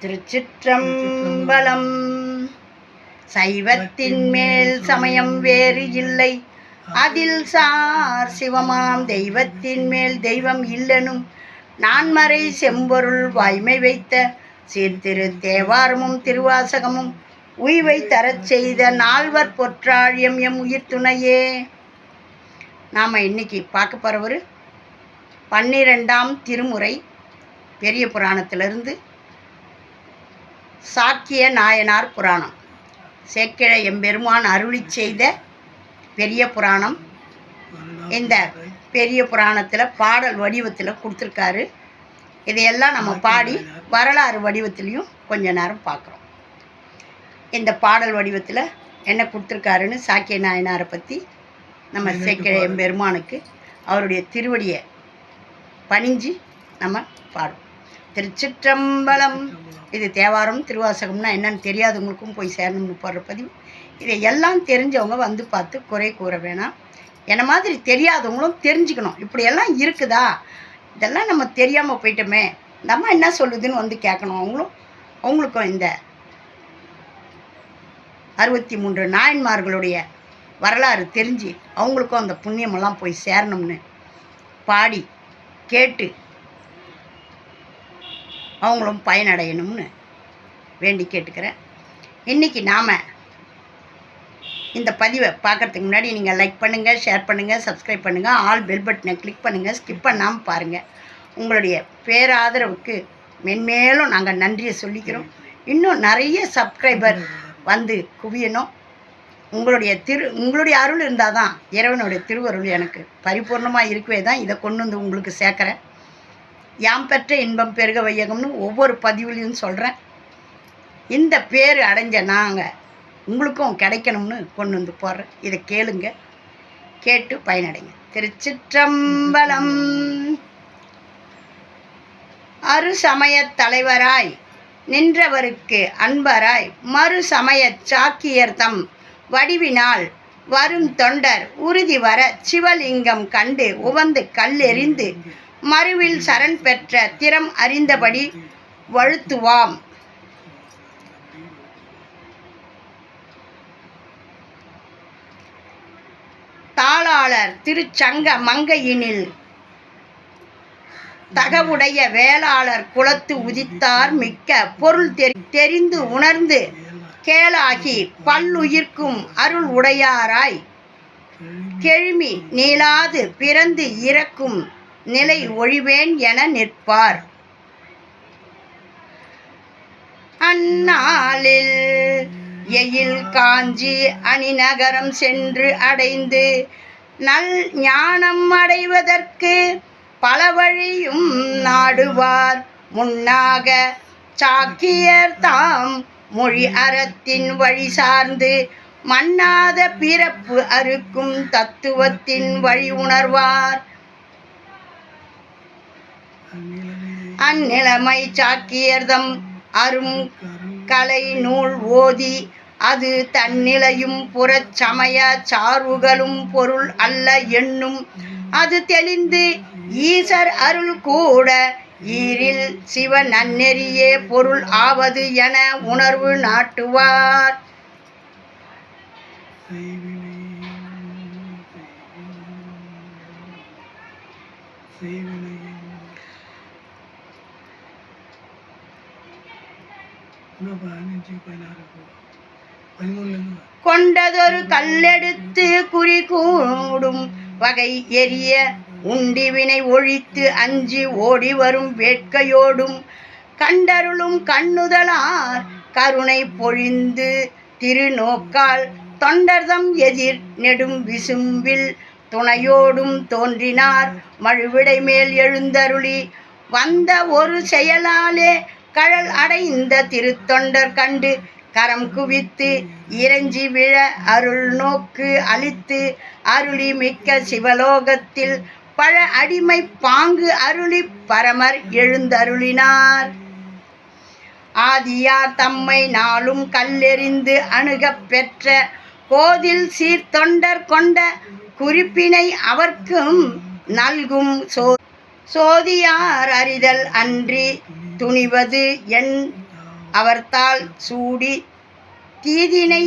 திருச்சிற்றம்பலம். சைவத்தின் மேல் சமயம் வேறு இல்லை. அதில் சார் சிவமாம் தெய்வத்தின் மேல் தெய்வம் இல்லனும் நான்மறை செம்பொருள் வாய்மை வைத்த சீர்திரு தேவாரமும் திருவாசகமும் உய்வை தரச் செய்த நால்வர் பொற்றாழியம் எம் உயிர் துணையே. நாம் இன்னைக்கு பார்க்க போகிறவர் பன்னிரெண்டாம் திருமுறை பெரிய புராணத்திலிருந்து சாக்கிய நாயனார் புராணம். சேக்கிழ எம்பெருமான் அருளி செய்த பெரிய புராணம். இந்த பெரிய புராணத்தில் பாடல் வடிவத்தில் கொடுத்துருக்காரு. இதையெல்லாம் நம்ம பாடி வரலாறு வடிவத்திலையும் கொஞ்ச நேரம் பார்க்குறோம் இந்த பாடல் வடிவத்தில் என்ன கொடுத்துருக்காருன்னு சாக்கிய நாயனாரை பற்றி நம்ம சேக்கிழ எம்பெருமானுக்கு அவருடைய திருவடியை பணிஞ்சு நம்ம பாடுவோம். திருச்சிற்றம்பலம். இது தேவாரம் திருவாசகம்னா என்னன்னு தெரியாதவங்களுக்கும் போய் சேரணும்னு போடுற பதிவு. இதை எல்லாம் தெரிஞ்சவங்க வந்து பார்த்து குறை கூற வேணாம். என்ன மாதிரி தெரியாதவங்களும் தெரிஞ்சுக்கணும். இப்படியெல்லாம் இருக்குதா? இதெல்லாம் நம்ம தெரியாமல் போயிட்டோமே. இந்த அம்மா என்ன சொல்லுதுன்னு வந்து கேட்கணும். அவங்களும் அவங்களுக்கும் இந்த அறுபத்தி மூன்று நாயன்மார்களுடைய வரலாறு தெரிஞ்சு அவங்களுக்கும் அந்த புண்ணியமெல்லாம் போய் சேரணும்னு பாடி கேட்டு அவங்களும் பயனடையணும்னு வேண்டி கேட்டுக்கிறேன். இன்றைக்கி நாம் இந்த பதிவை பார்க்குறதுக்கு முன்னாடி நீங்கள் லைக் பண்ணுங்கள் ஷேர் பண்ணுங்கள் சப்ஸ்கிரைப் பண்ணுங்கள் ஆல் பெல் பட்டனை கிளிக் பண்ணுங்கள் ஸ்கிப் பண்ணாமல் பாருங்கள் உங்களுடைய பேராதரவுக்கு மென்மேலும் நாங்கள் நன்றியை சொல்லிக்கிறோம். இன்னும் நிறைய சப்ஸ்கிரைபர் வந்து குவியணும். உங்களுடைய திரு உங்களுடைய அருள் இருந்தால் தான் இறைவனுடைய திருவருள் எனக்கு பரிபூர்ணமாக இருக்கவே தான் இதை கொண்டு வந்து உங்களுக்கு சேர்க்குறேன். யாம் பெற்ற இன்பம் பெருக வையகம்னு ஒவ்வொரு பதிவுலையும் சொல்கிறேன் இந்த பேர் அடைஞ்ச நாங்கள் உங்களுக்கும் கிடைக்கணும்னு கொண்டு வந்து போடுறேன். இதை கேளுங்க. கேட்டு பயனடைங்க. திருச்சிற்றம்பலம். அரு சமயத் தலைவராய் நின்றவருக்கு அன்பராய் மறு சமய சாக்கியர் தம் வடிவினால் வரும் தொண்டர் உறுதி வர சிவலிங்கம் கண்டு உவந்து கல்லெறிந்து மறுவில் சரண் பெற்ற திறம் அறிந்தபடி வழுத்துவாம். தாளாளர் திருச்சங்க மங்கையினில் தகவுடைய வேளாளர் குலத்து உதித்தார் மிக்க பொருள் தெரி தெரிந்து உணர்ந்து கேளாகி பல்லுயிர்க்கும் அருள் உடையாராய். கெழுமி நீளாது பிறந்து இறக்கும் நிலை ஒழிவேன் என நிற்பார். அந்நாளில் எயில் காஞ்சி அணிநகரம் சென்று அடைந்து நல் ஞானம் அடைவதற்கு பல வழியும் நாடுவார். முன்னாக சாக்கியர் தாம் மொழி அறத்தின் வழி சார்ந்து மன்னாத பிறப்பு அறுக்கும் தத்துவத்தின் வழி உணர்வார். அந்நிலைமை சாக்கியர்தம் அரும் கலை நூல் ஓதி அது தன்னிலையும் புறச்சமய சார்வுகளும் பொருள் அல்ல என்னும் அது தெளிந்து ஈசர் அருள் கூட ஈரில் சிவ நன்னெறியே பொருள் ஆவது என உணர்வு நாட்டுவார். கொண்டதொரு கல்லெடுத்து குறி கூடும் வகை எரிய உண்டிவினை ஒழித்து அஞ்சி ஓடி வரும் வேட்கையோடும் கண்டருளும் கண்ணுதலார் கருணை பொழிந்து திருநோக்கால் தொண்டர்தம் எதிர் நெடும் விசும்பில் துணையோடும் தோன்றினார் மழுவிடை மேல் எழுந்தருளி வந்த ஒரு செயலாலே கழல் அடைந்த திருத்தொண்டர் கண்டு கரம் குவித்து இறைஞ்சி விழ அருள் நோக்கு அளித்து அருளி மிக்க சிவலோகத்தில் பழ அடிமை பாங்கு அருளி பரமர் எழுந்தருளினார். ஆதியார் தம்மை நாளும் கல்லெறிந்து அணுகப் பெற்ற கோதில் சீர்தொண்டர் கொண்ட குறிப்பினை அவர்க்கும் நல்கும் சோ சோதியார் அறிதல் அன்றி துணிவது என் அவர்த்தால் சூடி தீதினை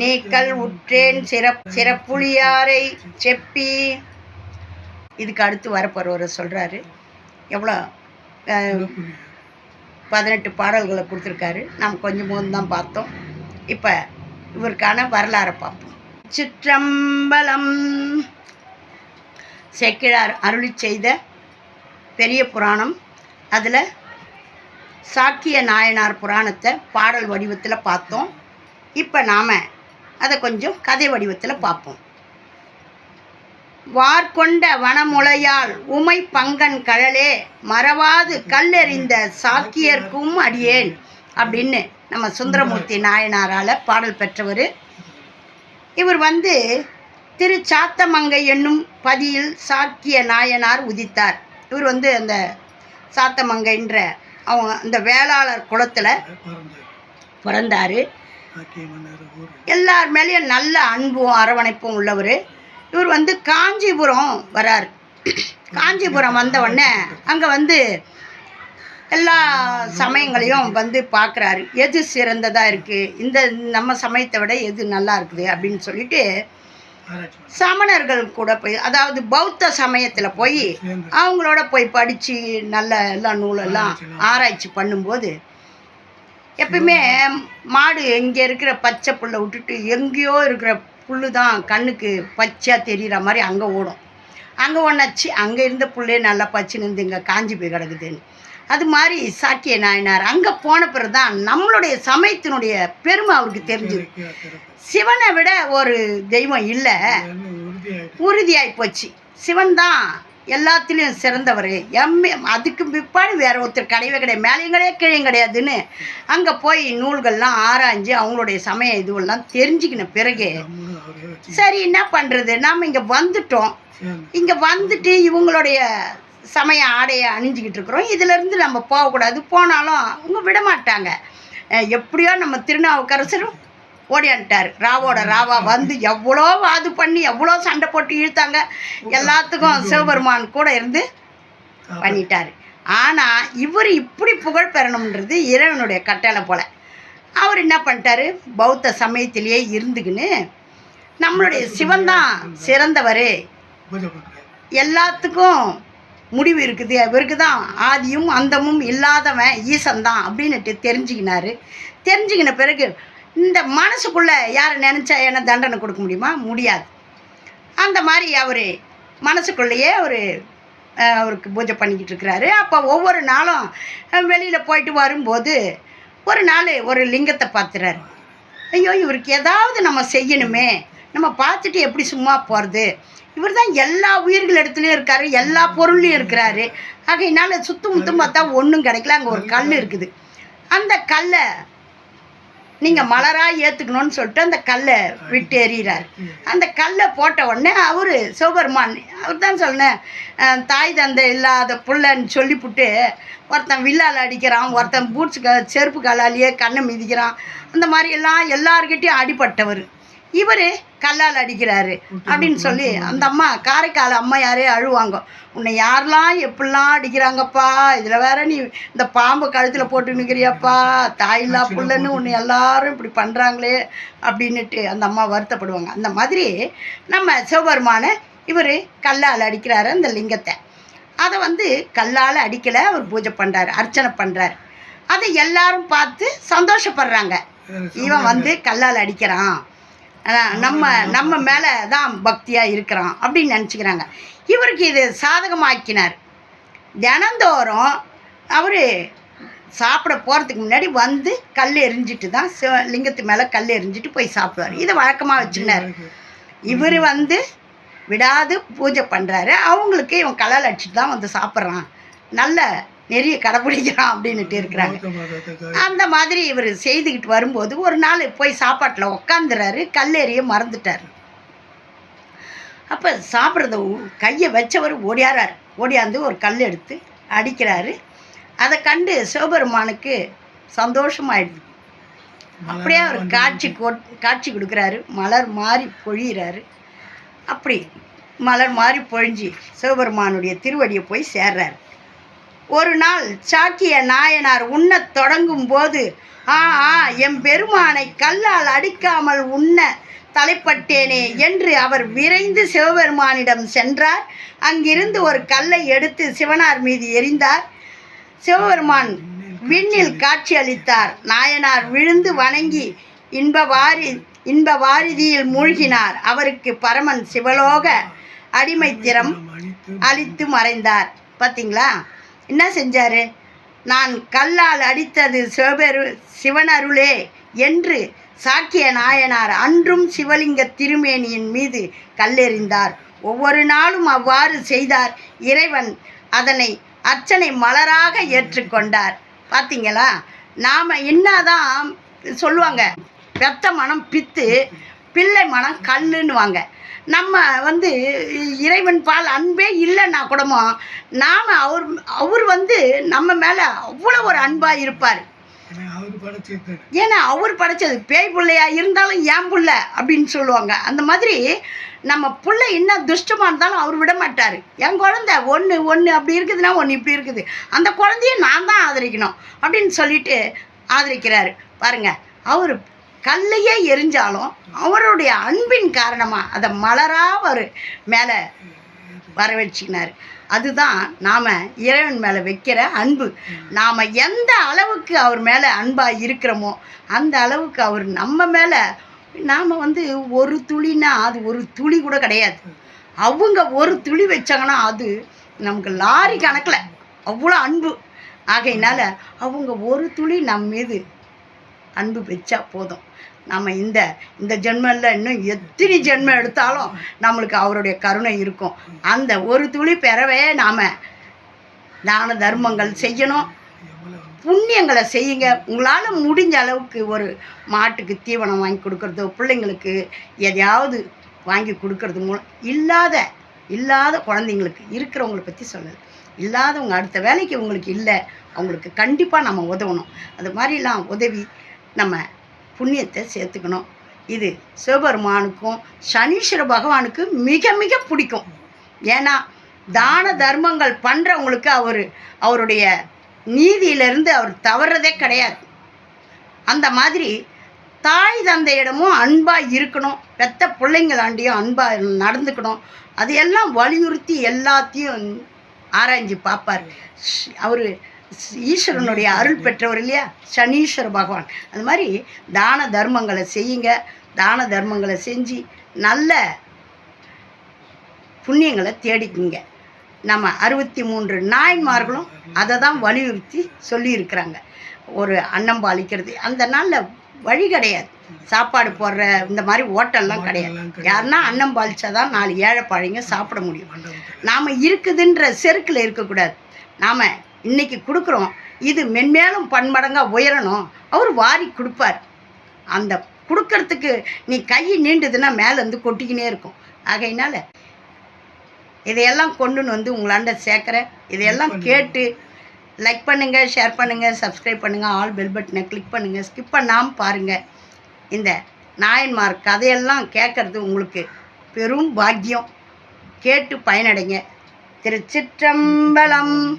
நீக்கல் உற்றேன் சிறப் சிறப்புளியாரை செப்பி. இதுக்கு அடுத்து வரப்போகிறவரை சொல்கிறாரு எவ்வளோ பதினெட்டு பாடல்களை கொடுத்துருக்காரு. நாம் கொஞ்சம் தான் பார்த்தோம். இப்போ இவருக்கான வரலாறை பார்ப்போம். சிற்றம்பலம் செக்கிழார் அருளி செய்த பெரிய புராணம். அதில் சாக்கிய நாயனார் புராணத்தை பாடல் வடிவத்தில் பார்த்தோம். இப்போ நாம் அதை கொஞ்சம் கதை வடிவத்தில் பார்ப்போம். வார்கொண்ட வனமுலையால் உமை பங்கன் கழலே மறவாது கல்லெறிந்த சாக்கியர்க்கும் அடியேன் அப்படின்னு நம்ம சுந்தரமூர்த்தி நாயனாரால் பாடல் பெற்றவர். இவர் வந்து திரு சாத்தமங்கை என்னும் பதியில் சாக்கிய நாயனார் உதித்தார். இவர் வந்து அந்த சாத்தமங்கைன்ற அவங்க அந்த வேளாளர் குளத்தில் பிறந்தார். எல்லார் மேலேயும் நல்ல அன்பும் அரவணைப்பும் உள்ளவர். இவர் வந்து காஞ்சிபுரம் வரார். காஞ்சிபுரம் வந்த உடனே அங்கே வந்து எல்லா சமயங்களையும் வந்து பார்க்குறாரு எது சிறந்ததாக இருக்குது இந்த நம்ம சமயத்தை விட எது நல்லா இருக்குது அப்படின்னு சொல்லிட்டு சமணர்கள் கூட போய் அதாவது பௌத்த சமயத்தில் போய் அவங்களோட போய் படித்து நல்ல எல்லா நூலெல்லாம் ஆராய்ச்சி பண்ணும்போது எப்பயுமே மாடு இங்கே இருக்கிற பச்சை புல்லை விட்டுட்டு எங்கேயோ இருக்கிற புல்லு தான் கண்ணுக்கு பச்சையாக தெரிகிற மாதிரி அங்கே ஓடும். அங்கே ஒன்றாச்சு அங்கே இருந்த புல்லே நல்லா பச்சுன்னு இருந்து இங்கே காஞ்சி போய் கிடக்குதுன்னு. அது மாதிரி சாக்கிய நாயனார் அங்கே போன பிறகு தான் நம்மளுடைய சமயத்தினுடைய பெருமை அவருக்கு தெரிஞ்சுது. சிவனை விட ஒரு தெய்வம் இல்லை. உறுதியாகி போச்சு. சிவன் தான் எல்லாத்துலேயும் சிறந்தவர். எம்மே அதுக்கு பிற்பாடு வேற ஒருத்தர் கிடையவே கிடையாது. மேலேயும் கிடையாது கீழையும் கிடையாதுன்னு அங்கே போய் நூல்கள்லாம் ஆராய்ஞ்சு அவங்களுடைய சமய இதுவெல்லாம் தெரிஞ்சுக்கின பிறகு சரி என்ன பண்ணுறது நாம் இங்கே வந்துட்டோம். இங்கே வந்துட்டு இவங்களுடைய சமய ஆடையை அணிஞ்சிக்கிட்டு இருக்கிறோம். இதிலேருந்து நம்ம போகக்கூடாது. போனாலும் அவங்க விட மாட்டாங்க எப்படியோ நம்ம திருநாவுக்கரசரும் ஓடியான்ட்டார் ராவோட ராவா வந்து எவ்வளோ வாது பண்ணி எவ்வளோ சண்டை போட்டு இழுத்தாங்க. எல்லாத்துக்கும் சிவபெருமான் கூட இருந்து பண்ணிட்டார். ஆனால் இவர் இப்படி புகழ் பெறணுன்றது இறைவனுடைய கட்டளை போல். அவர் என்ன பண்ணிட்டாரு? பௌத்த சமயத்திலேயே இருந்துக்கின்னு நம்மளுடைய சிவன் தான் சிறந்தவர். எல்லாத்துக்கும் முடிவு இருக்குது. இவருக்கு தான் ஆதியும் அந்தமும் இல்லாதவன் ஈசன் தான் அப்படின்னுட்டு தெரிஞ்சுக்கினாரு. தெரிஞ்சுக்கின பிறகு இந்த மனசுக்குள்ளே யாரை நினச்சா என்ன தண்டனை கொடுக்க முடியுமா? முடியாது. அந்த மாதிரி அவர் மனசுக்குள்ளேயே ஒரு அவருக்கு பூஜை பண்ணிக்கிட்டு இருக்கிறாரு. அப்போ ஒவ்வொரு நாளும் வெளியில் போயிட்டு வரும்போது ஒரு நாள் ஒரு லிங்கத்தை பார்த்துறாரு ஐயோ இவருக்கு ஏதாவது நம்ம செய்யணுமே. நம்ம பார்த்துட்டு எப்படி சும்மா போகிறது இவர் தான் எல்லா உயிர்கள் இடத்துலையும் இருக்காரு எல்லா பொருள்லையும் இருக்கிறாரு. ஆகையினால சுத்தம் முத்தும் பார்த்தா ஒன்றும் கிடைக்கல அங்கே ஒரு கல் இருக்குது. அந்த கல்லை நீங்கள் மலராக ஏற்றுக்கணும்னு சொல்லிட்டு அந்த கல்லை விட்டு எறிகிறார். அந்த கல்லை போட்ட உடனே அவர் சிவபெருமான் அவர் தான் சொன்னேன் தாய் தந்தை இல்லாத புள்ளன்னு சொல்லிப்புட்டு ஒருத்தன் வில்லால் அடிக்கிறான் ஒருத்தன் பூட்ஸ் க செருப்பு காலாலேயே கண்ணை மிதிக்கிறான். அந்த மாதிரி எல்லாம் எல்லார்கிட்டையும் அடிபட்டவர். இவர் கல்லால் அடிக்கிறாரு அப்படின்னு சொல்லி அந்த அம்மா காரைக்கால் அம்மா யாரே அழுவாங்க. உன்னை யாரெல்லாம் எப்படிலாம் அடிக்கிறாங்கப்பா? இதில் வேற நீ இந்த பாம்பு கழுத்தில் போட்டு நிற்கிறியாப்பா தாயில்லா புள்ளன்னு உன்னை எல்லாரும் இப்படி பண்ணுறாங்களே அப்படின்னுட்டு அந்த அம்மா வருத்தப்படுவாங்க. அந்த மாதிரி நம்ம சிவபெருமானை இவர் கல்லால் அடிக்கிறாரு அந்த லிங்கத்தை. அதை வந்து கல்லால் அடிக்கலை அவர் பூஜை பண்ணுறாரு அர்ச்சனை பண்ணுறாரு அதை எல்லாரும் பார்த்து சந்தோஷப்படுறாங்க. இவன் வந்து கல்லால் அடிக்கிறான். நம்ம நம்ம மேலே தான் பக்தியாக இருக்கிறான் அப்படின்னு நினச்சிக்கிறாங்க. இவருக்கு இது சாதகமாக்கினார். தினந்தோறும் அவர் சாப்பிட போகிறதுக்கு முன்னாடி வந்து கல் எரிஞ்சிட்டு தான் லிங்கத்து மேலே கல் எரிஞ்சிட்டு போய் சாப்பிடுவார். இதை வழக்கமாக வச்சுக்கினார் இவர் வந்து விடாது பூஜை பண்ணுறாரு அவங்களுக்கு இவன் கல்லால் அடிச்சுட்டு தான் வந்து சாப்பிட்றான். நல்ல நெறிய கடைப்பிடிக்கிறான் அப்படின்னுட்டு இருக்கிறாங்க. அந்த மாதிரி இவர் செய்துக்கிட்டு வரும்போது ஒரு நாள் போய் சாப்பாட்டில் உக்காந்துறாரு கல்லேறிய மறந்துட்டார். அப்போ சாப்பிட்றத கையை வச்சவர் ஓடியாரார். ஓடியாந்து ஒரு கல் எடுத்து அடிக்கிறாரு. அதை கண்டு சிவபெருமானுக்கு சந்தோஷமாயிடுது. அப்படியே அவர் காட்சி கொட் காட்சி கொடுக்குறாரு. மலர் மாறி பொழியிறாரு. அப்படி மலர் மாறி பொழிஞ்சு சிவபெருமானுடைய திருவடியை போய் சேர்றாரு. ஒரு நாள் சாக்கிய நாயனார் உண்ணத் தொடங்கும் போது ஆ ஆ எம் பெருமானை கல்லால் அடிக்காமல் உண்ண தலைப்பட்டேனே என்று அவர் விரைந்து சிவபெருமானிடம் சென்றார். அங்கிருந்து ஒரு கல்லை எடுத்து சிவனார் மீது எறிந்தார். சிவபெருமான் விண்ணில் காட்சி அளித்தார். நாயனார் விழுந்து வணங்கி இன்ப வாரி இன்ப வாரிதியில் மூழ்கினார். அவருக்கு பரமன் சிவலோக அடிமைத்திறம் அளித்து மறைந்தார். பார்த்தீங்களா என்ன செஞ்சார்? நான் கல்லால் அடித்தது சிவபெரு சிவனருளே என்று சாக்கிய நாயனார் அன்றும் சிவலிங்க திருமேனியின் மீது கல்லெறிந்தார். ஒவ்வொரு நாளும் அவ்வாறு செய்தார். இறைவன் அதனை அர்ச்சனை மலராக ஏற்றுக்கொண்டார் பார்த்தீங்களா நாம் என்னதான் சொல்லுவாங்க? பெத்த மனம் பித்து பிள்ளை மனம் கல்லுன்னுவாங்க. நம்ம வந்து இறைவன் பால் அன்பே இல்லைன்னா கூடமோ நாம் அவர் அவர் வந்து நம்ம மேலே அவ்வளோ ஒரு அன்பாக இருப்பார். ஏன்னா அவர் படைச்சது பேய் பிள்ளையா இருந்தாலும் ஏன் புள்ள அப்படின்னு சொல்லுவாங்க. அந்த மாதிரி நம்ம புள்ள என்ன துஷ்டமாக இருந்தாலும் அவர் விட மாட்டார். என் குழந்தை ஒன்று ஒன்று அப்படி இருக்குதுன்னா ஒன்று இப்படி இருக்குது. அந்த குழந்தைய நான் தான் ஆதரிக்கணும் அப்படின்னு சொல்லிட்டு ஆதரிக்கிறாரு. பாருங்க அவர் கல்லையே எரிஞ்சாலும் அவருடைய அன்பின் காரணமாக அதை மலராக வரு மேலே வர வச்சுக்கினார் அதுதான் நாம் இறைவன் மேலே வைக்கிற அன்பு. நாம் எந்த அளவுக்கு அவர் மேலே அன்பாக இருக்கிறோமோ அந்த அளவுக்கு அவர் நம்ம மேலே நாம் வந்து ஒரு துளினா அது ஒரு துளி கூட கிடையாது. அவங்க ஒரு துளி வச்சாங்கன்னா அது நமக்கு லாரி கணக்கில் அவ்வளோ அன்பு. ஆகையினால அவங்க ஒரு துளி நம்ம மீது அன்பு வச்சா போதும். நம்ம இந்த இந்த ஜென்மத்தில் இன்னும் எத்தனை ஜென்மம் எடுத்தாலும் நம்மளுக்கு அவருடைய கருணை இருக்கும். அந்த ஒரு துளி பெறவே நாம் தான தர்மங்கள் செய்யணும். புண்ணியங்களை செய்யுங்க. உங்களால் முடிஞ்ச அளவுக்கு ஒரு மாட்டுக்கு தீவனம் வாங்கி கொடுக்குறதோ பிள்ளைங்களுக்கு எதையாவது வாங்கி கொடுக்கறது மூலம் இல்லாத இல்லாத குழந்தைங்களுக்கு இருக்கிறவங்கள பற்றி சொல்லலை. இல்லாதவங்க அடுத்த வேலைக்கு உங்களுக்கு இல்லை. அவங்களுக்கு கண்டிப்பாக நம்ம உதவணும். அது மாதிரிலாம் உதவி நம்ம புண்ணியத்தை சேர்த்துக்கணும். இது சிவபெருமானுக்கும் சனீஸ்வர பகவானுக்கு மிக மிக பிடிக்கும். ஏன்னா தான தர்மங்கள் பண்ணுறவங்களுக்கு அவர் அவருடைய நீதியிலிருந்து அவர் தவறுறதே கிடையாது. அந்த மாதிரி தாய் தந்தையிடமும் அன்பாக இருக்கணும். பெத்த பிள்ளைங்களாண்டியும் அன்பாக நடந்துக்கணும். அது எல்லாம் வலியுறுத்தி எல்லாத்தையும் ஆராய்ஞ்சு பார்ப்பார். அவர் ஈஸ்வரனுடைய அருள் பெற்றவர் இல்லையா? சனீஸ்வர பகவான். அது மாதிரி தான தர்மங்களை செய்யுங்க. தான தர்மங்களை செஞ்சு நல்ல புண்ணியங்களை தேடிக்குங்க. நம்ம அறுபத்தி மூன்று நாயன்மார்களும் அதை தான் வலியுறுத்தி சொல்லியிருக்கிறாங்க. ஒரு அன்னம் பாலிக்கிறது. அந்த நாளில் வழி கிடையாது. சாப்பாடு போடுற இந்த மாதிரி ஹோட்டல்லாம் கிடையாது. யாருன்னா அன்னம் பாலிச்சாதான் நாலு ஏழை பழைங்க சாப்பிட முடியும். நாம் இருக்குதுன்ற செருக்கில் இருக்கக்கூடாது. நாம் இன்னைக்கு கொடுக்குறோம். இது மென்மேலும் பன்மடங்காக உயரணும். அவர் வாரி கொடுப்பார். அந்த கொடுக்கறதுக்கு நீ கை நீண்டுதுன்னா மேலேருந்து கொட்டிக்கினே இருக்கும். ஆகையினால இதையெல்லாம் கொண்டுன்னு வந்து உங்களாண்ட சேர்க்குறேன். இதையெல்லாம் கேட்டு லைக் பண்ணுங்கள் ஷேர் பண்ணுங்கள் சப்ஸ்கிரைப் பண்ணுங்கள் ஆல் பெல் பட்டனை கிளிக் பண்ணுங்கள் ஸ்கிப் பண்ணாமல் பாருங்கள் இந்த நாயன்மார் கதையெல்லாம் கேட்குறது உங்களுக்கு பெரும் பாக்கியம். கேட்டு பயனடைங்க. திருச்சிற்றம்பலம்.